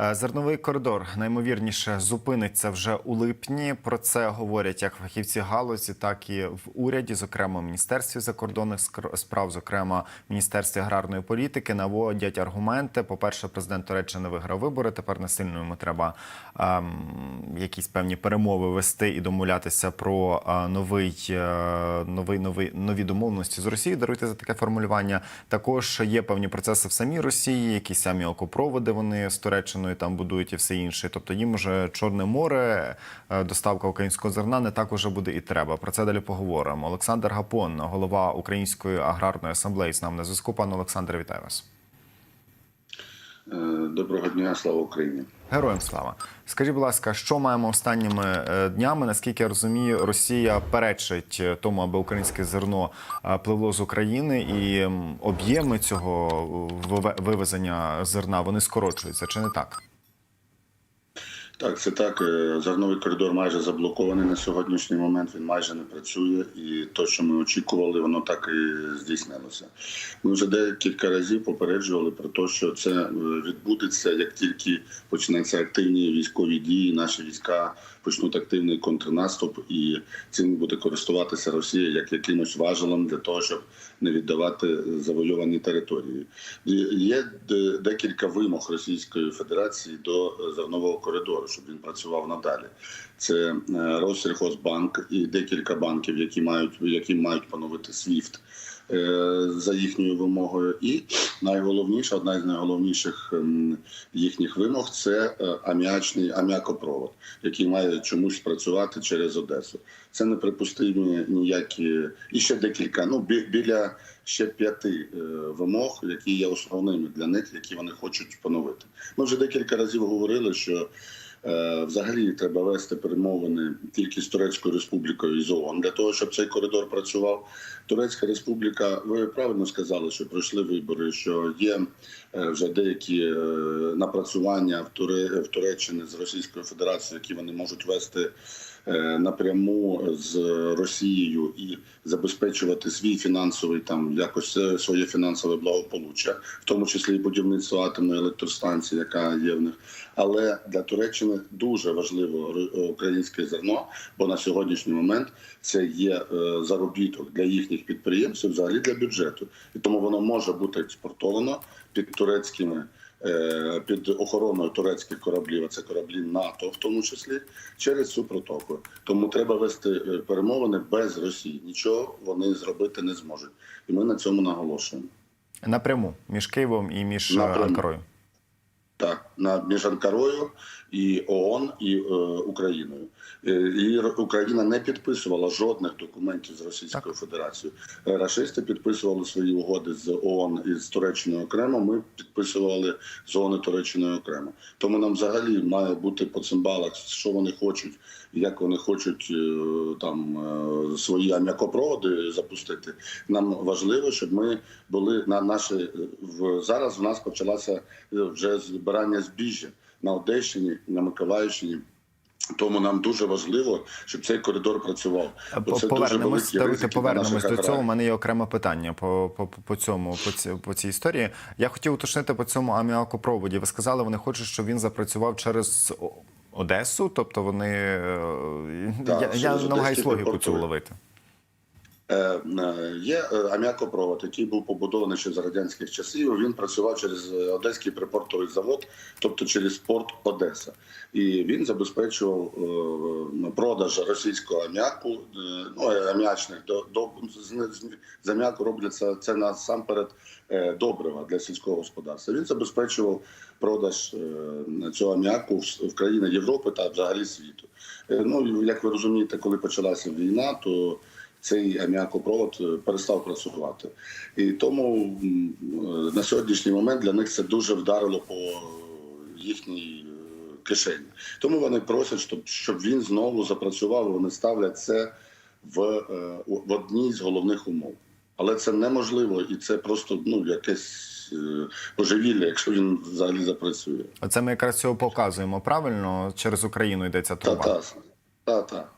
Е, Зерновий коридор наймовірніше зупиниться вже у липні. Про це говорять як фахівці галузі, так і в уряді, зокрема в міністерстві закордонних справ, зокрема в міністерстві аграрної політики, наводять аргументи. По перше, президент Туреччини виграв вибори. Тепер насильно йому треба ем, якісь певні перемови вести і домовлятися про е, новий, е, новий, новий нові домовленості з Росією. Даруйте за таке формулювання. Також є певні процеси в самій Росії, якісь самі окопроводи вони з Туреччиною там будують і все інше. Тобто їм вже Чорне море, е, доставка українського зерна не так уже буде і треба. Про це далі поговоримо. Олександр Гапон, голова Української аграрної асамблеї, з нами на зв'язку. Пане Олександре, вітаю вас. Е, Доброго дня, слава Україні. Героям слава. Скажіть, будь ласка, що маємо останніми е, днями? Наскільки я розумію, Росія перечить е, тому, аби українське зерно пливло з України, і об'єми цього вивезення зерна вони скорочуються, чи не так? Так, це так. е, Зерновий коридор майже заблокований на сьогоднішній момент. Він майже не працює, і те, що ми очікували, воно так і здійснилося. Ми вже декілька разів попереджували про те, що це е, відбудеться, як тільки почнуться активні військові дії, наші війська почнуть активний контрнаступ, і цим буде користуватися Росія як якимось важелем для того, щоб не віддавати завойовані території. Є де- декілька вимог Російської Федерації до е, зернового коридору, щоб він працював надалі. Це е, Россельхозбанк і декілька банків, які мають які мають поновити SWIFT е, за їхньою вимогою. І найголовніше, одна із найголовніших ем, їхніх вимог це е, аміачний аміакопровод, який має чомусь працювати через Одесу. Це неприпустимі ніякі і ще декілька. Ну бі- біля ще п'яти вимог, які є основними для них, які вони хочуть поновити. Ми вже декілька разів говорили, що. Е, Взагалі треба вести перемовини тільки з Турецькою республікою і з ООН для того, щоб цей коридор працював. Турецька республіка, ви правильно сказали, що пройшли вибори, що є е, вже деякі е, напрацювання в Туреччини з Російською Федерацією, які вони можуть вести напряму з Росією і забезпечувати свій фінансовий там якось е, своє фінансове благополуччя, в тому числі і будівництво атомної електростанції, яка є в них. Але для Туреччини дуже важливо ро- українське зерно, бо на сьогоднішній момент це є е, заробіток для їхніх підприємців, взагалі для бюджету, і тому воно може бути експортовано під турецькими. Е, Під охороною турецьких кораблів, а це кораблі НАТО, в тому числі через цю протоку. Тому треба вести е, перемовини без Росії. Нічого вони зробити не зможуть, і ми на цьому наголошуємо. Напряму між Києвом і між е, Анкарою. Так, на між Анкарою і ООН і е, Україною. Е, і Україна не підписувала жодних документів з Російською Федерацією. Е, Рашисти підписували свої угоди з ООН і з Туреччиною окремо. Ми підписували з ООН і Туреччиною окремо. Тому нам взагалі має бути по цим балах, що вони хочуть, як вони хочуть е, там свої ам'якопроводи запустити. Нам важливо, щоб ми були на наші в зараз. В нас почалася вже збирання збіжжя на Одещині, на Миколаївщині. Тому нам дуже важливо, щоб цей коридор працював. Бо це дуже Повернемось, великі ризики повернемось до цього. У мене є окреме питання по, по, по цьому, по, ці, по цій історії. Я хотів уточнити по цьому аміакопроводі. Ви сказали, вони хочуть, щоб він запрацював через Одесу. Тобто вони е, Так, я, я через намагаюсь логіку цю припортовий. Е, е, Є е, аміакопровод, який був побудований ще за радянських часів. Він працював через Одеський припортовий завод, тобто через порт Одеса, і він забезпечував продаж російського аміаку, ну аміачних до, до з, аміаку робляться це насамперед добрива для сільського господарства. Він забезпечував продаж цього аміаку в, країни Європи та взагалі світу. Ну як ви розумієте, коли почалася війна, то цей аміакопровод е, перестав працювати. І тому е, на сьогоднішній момент для них це дуже вдарило по їхній е, кишені. Тому вони просять, щоб, щоб він знову запрацював. Вони ставлять це в, в одній з головних умов. Але це неможливо і це просто ну, якесь божевілля, якщо він взагалі запрацює. Оце ми якраз цього показуємо правильно. Через Україну йдеться труба. та, та, та.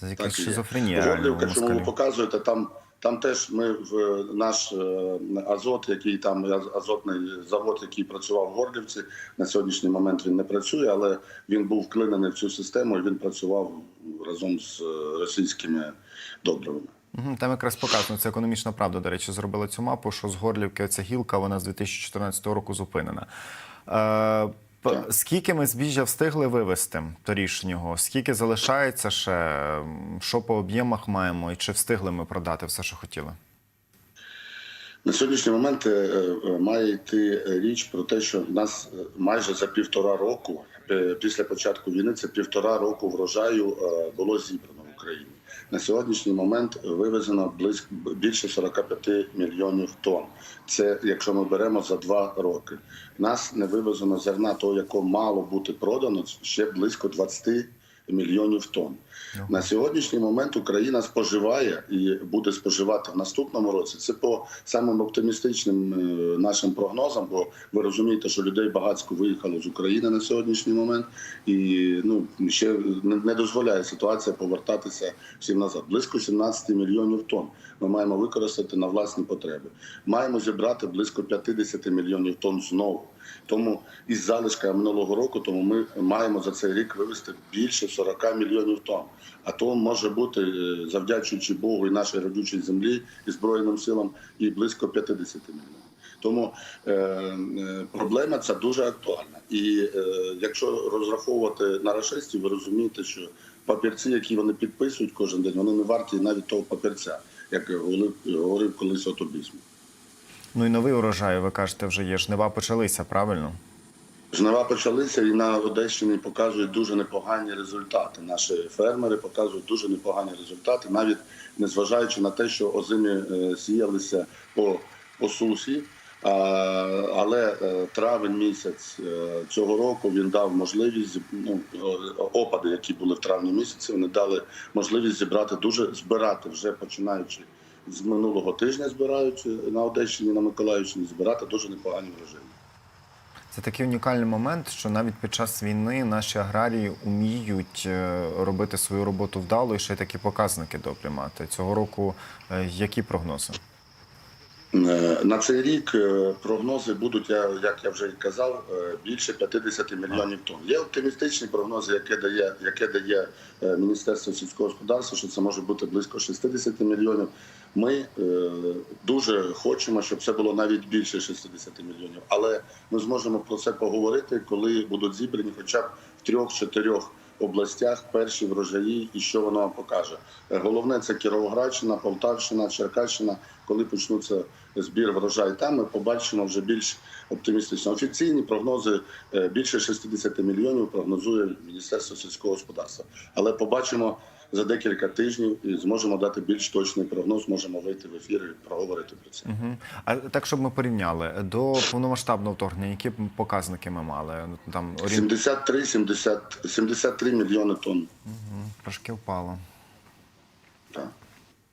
Це якась Так шизофренія. Горлівка, чому ви показуєте, там Там теж ми в наш е, азот, який там азотний завод, який працював в Горлівці, на сьогоднішній момент він не працює, але він був вклинений в цю систему і він працював разом з е, російськими добривами. Там якраз показано, це економічна правда, до речі, зробила цю мапу, що з Горлівки ця гілка, вона з 2014 року зупинена. Так. Скільки ми збіжжя встигли вивезти торішнього? Скільки залишається ще? Що по об'ємах маємо? І чи встигли ми продати все, що хотіли? На сьогоднішній момент е, е, має йти річ про те, що в нас е, майже за півтора року, після початку війни, це півтора року врожаю було зібрано в Україні. На сьогоднішній момент вивезено близько більше 45 мільйонів тонн. Це якщо ми беремо за два роки. Нас не вивезено зерна, того, якого мало бути продано, ще близько 20 мільйонів тонн. На сьогоднішній момент Україна споживає і буде споживати в наступному році. Це по самим оптимістичним е, нашим прогнозам, бо ви розумієте, що людей багатсько виїхало з України на сьогоднішній момент, і ну ще не- не дозволяє ситуація повертатися всім назад. Близько 17 мільйонів тонн ми маємо використати на власні потреби. Маємо зібрати близько 50 мільйонів тонн знову. Тому із залишка минулого року, тому ми маємо за цей рік вивести більше 40 мільйонів тонн. А то може бути, е, завдячуючи Богу і нашій родючій землі і Збройним силам, і близько 50 мільйонів. Тому е, е, проблема ця дуже актуальна. І е, якщо розраховувати на рашистів, ви розумієте, що папірці, які вони підписують кожен день, вони не варті навіть того папірця, як говорив, говорив колись Ото Бісмут. Ну і новий урожай, ви кажете, вже є. Жнива почалися, правильно? Жнива почалися і на Одещині показують дуже непогані результати. Наші фермери показують дуже непогані результати, навіть незважаючи на те, що озимі е, сіялися по, по сусі. Але е, травень місяць е, цього року він дав можливість ну, е, опади, які були в травні місяці, вони дали можливість зібрати дуже збирати вже починаючи з минулого тижня, збираючи на Одещині, на Миколаївщині, збирати дуже непогані врожаї. Це такий унікальний момент, що навіть під час війни наші аграрії уміють е, робити свою роботу вдало і ще й такі показники добрі мати. Цього року е, які прогнози? Е, На цей рік прогнози будуть, як я вже і казав, більше 50 мільйонів тонн. Є оптимістичні прогнози, яке дає, яке дає Міністерство сільського господарства, що це може бути близько 60 мільйонів. Ми е, дуже хочемо, щоб це було навіть більше 60 мільйонів. Але ми зможемо про це поговорити, коли будуть зібрані хоча б в трьох-чотирьох областях перші врожаї і що воно покаже. Е, Головне це Кіровоградщина, Полтавщина, Черкащина. Коли почнуться збір врожай, там ми побачимо вже більш оптимістично. Офіційні прогнози е, більше 60 мільйонів прогнозує Міністерство сільського господарства. Але побачимо за декілька тижнів і зможемо дати більш точний прогноз. Можемо вийти в ефір і проговорити про це. Угу. А так, щоб ми порівняли до повномасштабного вторгнення, які показники ми мали? Ну, Там орієнт... 73, 70, 73 мільйони тонн. Мгм, трошки впало. Так.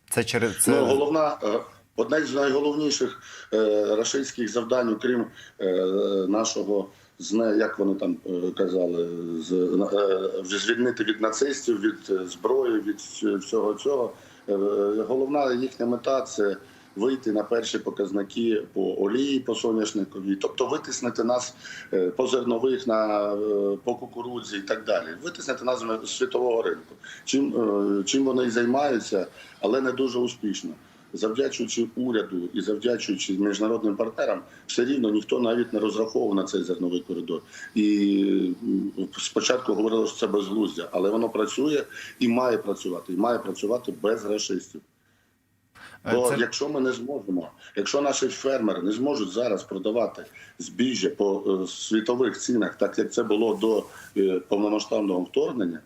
Це через це Ну, головна е, одне з найголовніших е, рашистських завдань, окрім е, нашого зне, як вони там е, казали, з е, звільнити від нацистів, від е, зброї, від всього цього. Головна їхня мета це. Вийти на перші показники по олії, по соняшниковій, тобто витиснити нас по зернових на по кукурудзі і так далі. Витиснити нас з світового ринку. Чим, чим вони і займаються, але не дуже успішно. Завдячуючи уряду і завдячуючи міжнародним партнерам, все рівно ніхто навіть не розраховував на цей зерновий коридор. І спочатку говорили, що це безглуздя, але воно працює і має працювати, і має працювати без расистів. Бо Це- якщо ми не зможемо, якщо наші фермери не зможуть зараз продавати збіжжя по е, світових цінах, так як це було до е, повномасштабного вторгнення,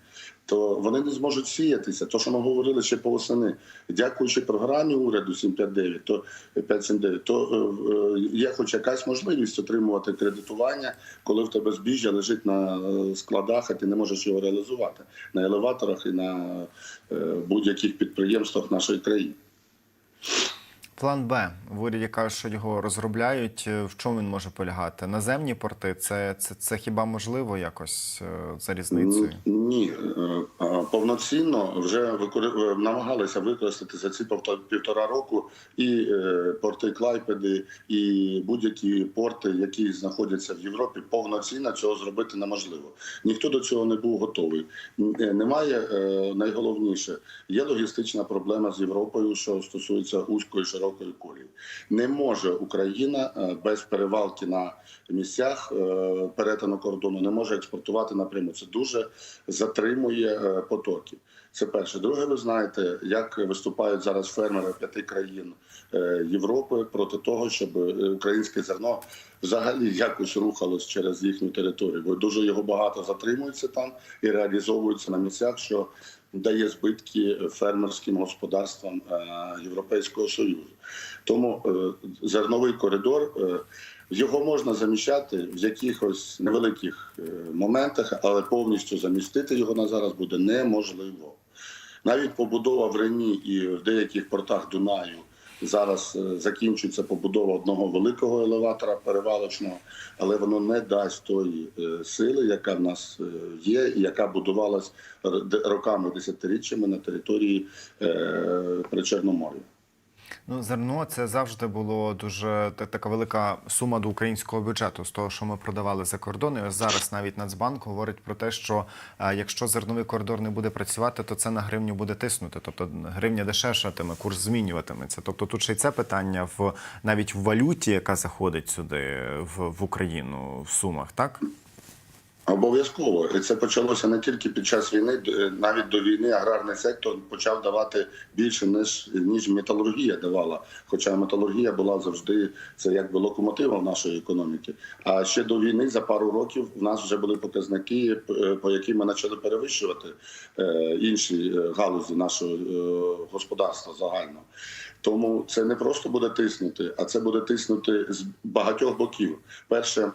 то вони не зможуть сіятися. То, що ми говорили ще по осени, дякуючи програмі уряду 759, то 579, то е, е, є хоч якась можливість отримувати кредитування, коли в тебе збіжжя лежить на е, складах, а ти не можеш його реалізувати на елеваторах і на е, будь-яких підприємствах нашої країни. План Б. В уряді кажуть, що його розробляють. Е, В чому він може полягати? Наземні порти це, це, це хіба можливо якось е, за різницею? Ні, Ні, е, повноцінно вже викори- намагалися використати за ці півтора року і порти Клайпеди, і будь-які порти, які знаходяться в Європі, повноцінно цього зробити неможливо. Ніхто до цього не був готовий. Немає найголовніше. Є логістична проблема з Європою, що стосується вузької широкої колії. Не може Україна е, без перевалки на місцях е, перетину кордону не може експортувати напряму. Це дуже затримує е, потоки. Це перше. Друге, ви знаєте, як виступають зараз фермери п'яти країн е, Європи проти того, щоб е, українське зерно взагалі якось рухалось через їхню територію, бо дуже його багато затримується там і реалізовується на місцях, що дає збитки фермерським господарствам е, Європейського союзу. Тому зерновий коридор. його можна заміщати в якихось невеликих моментах, але повністю замістити його на зараз буде неможливо. Навіть побудова в Рені і в деяких портах Дунаю зараз е, закінчується побудова одного великого елеватора перевалочного, але воно не дасть тої е, сили, яка в нас е, є, і яка будувалась роками, десятиріччями на території Причорномор'я. Ну, зерно це завжди було дуже та- така велика сума до українського бюджету з того, що ми продавали за кордон. І ось зараз навіть Нацбанк говорить про те, що е, якщо зерновий коридор не буде працювати, то це на гривню буде тиснути. Тобто гривня дешевшатиме, курс змінюватиметься. Тобто тут ще й це питання в навіть в валюті, яка заходить сюди в, в Україну в сумах, так? Обов'язково це почалося не тільки під час війни, навіть до війни аграрний сектор почав давати більше ніж ніж металургія давала. Хоча металургія була завжди це якби локомотивом нашої економіки. А ще до війни за пару років в нас вже були показники, по яким ми почали перевищувати е, інші е, галузі нашого е, господарства загально. Тому це не просто буде тиснути, а це буде тиснути з багатьох боків. Перше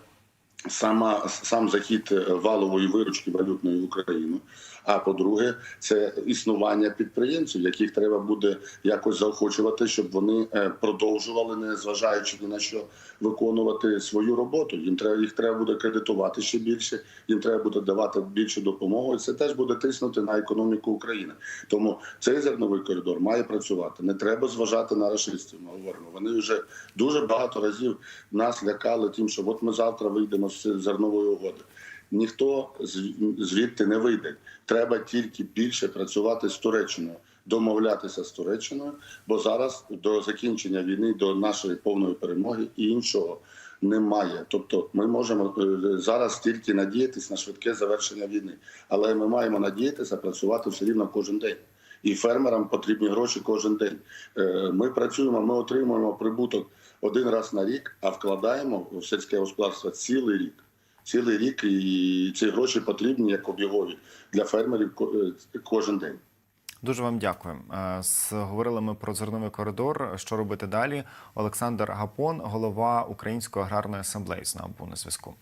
сама сам захід е, валової виручки валютної в Україну. А по-друге, це існування підприємців, яких треба буде якось заохочувати, щоб вони е, продовжували, не зважаючи ні на що виконувати свою роботу. Їм треба їх треба буде кредитувати ще більше, їм треба буде давати більше допомоги. І Це теж буде тиснути на економіку України. Тому цей зерновий коридор має працювати. Не треба зважати на рашистів. Ми говоримо. Вони вже дуже багато разів нас лякали тим, що от ми завтра вийдемо зернової угоди. Ніхто звідти не вийде. Треба тільки більше працювати з Туреччиною, домовлятися з Туреччиною, бо зараз до закінчення війни, до нашої повної перемоги і іншого немає. Тобто, ми можемо е, зараз тільки надіятися на швидке завершення війни, але ми маємо надіятися працювати все рівно кожен день. І фермерам потрібні гроші кожен день. Е, Ми працюємо, ми отримуємо прибуток один раз на рік, а вкладаємо в сільське господарство цілий рік. Цілий рік, і ці гроші потрібні як обігові для фермерів е, кожен день. Дуже вам дякую. Е, Говорили ми про зерновий коридор. Що робити далі? Олександр Гапон, голова Української аграрної асамблеї, з нами був на зв'язку.